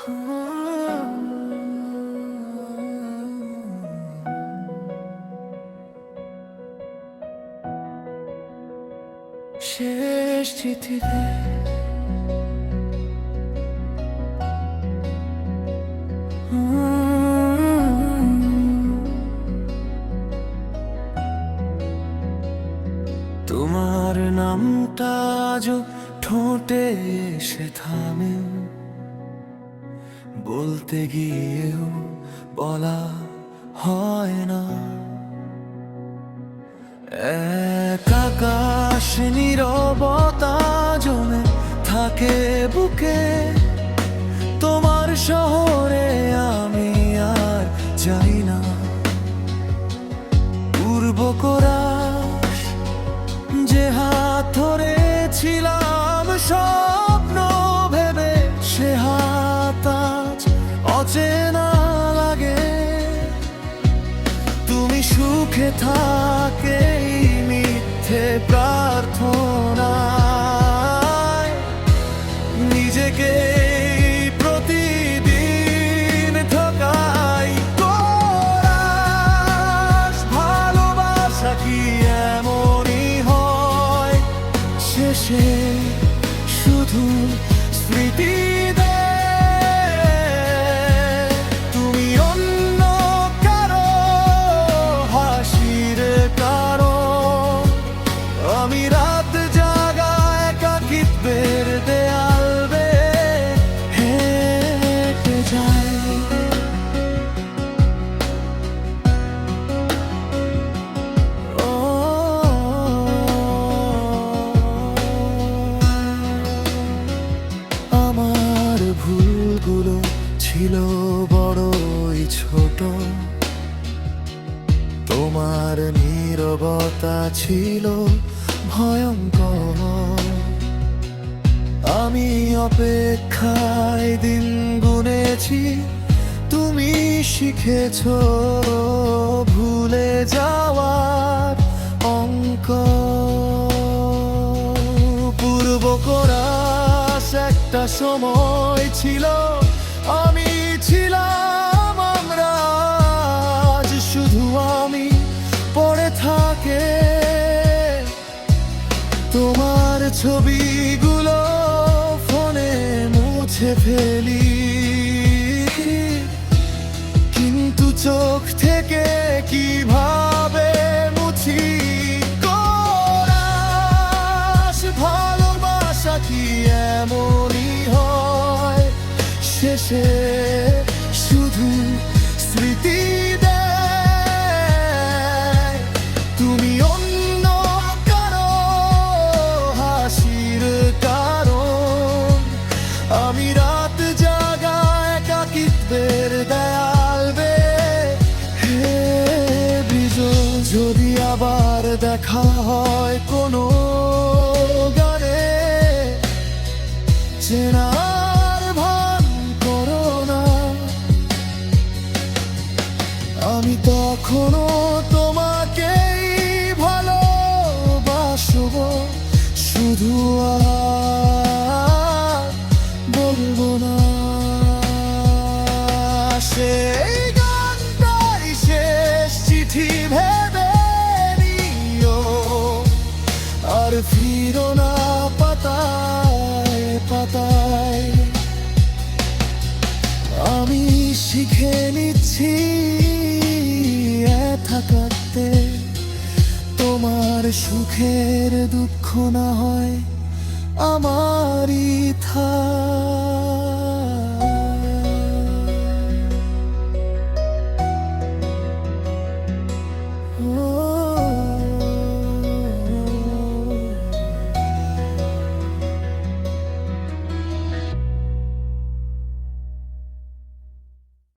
শেষ তোমার নামটা আজ ঠোঁটে এসে থামে। বলতে গিয়েও বলা হয় না। এক আকাশ নীরবতা জমে থাকে বুকে, তোমার শহরে আমি আর যাই না। পূর্ব কোরাস যে হাত ধরেছিলাম স্বপ্ন অচেনা লাগে। তুমি সুখে থাকে মিথ্যে প্রার্থনায়। নিজেকে শেষে শুধু স্মৃতি ছিল বড়ই ছোট। তোমার নীরবতা ছিল ভয়ঙ্কর। আমি অপেক্ষায় দিন গুনেছি, তুমি শিখেছ ভুলে যাওয়ার অঙ্ক। পূর্ব কোরাস একটা সময় ছিল, আমি ছবিগুলো ফোনে মুছে ফেলি। কিন্তু চোখ থেকে কীভাবে মুছি? ভালোবাসা কি এমনই হয়? শেষে দেখা হয় কোনো গানে। চেনার ভান করো না। আমি তখনও তোমাকেই ভালোবাসব। শুধু আর ফিরো না পাতায় পাতায়। আমি শিখে নিচ্ছি থাকাতে। তোমার সুখের দুঃখ না হয় আমারই থা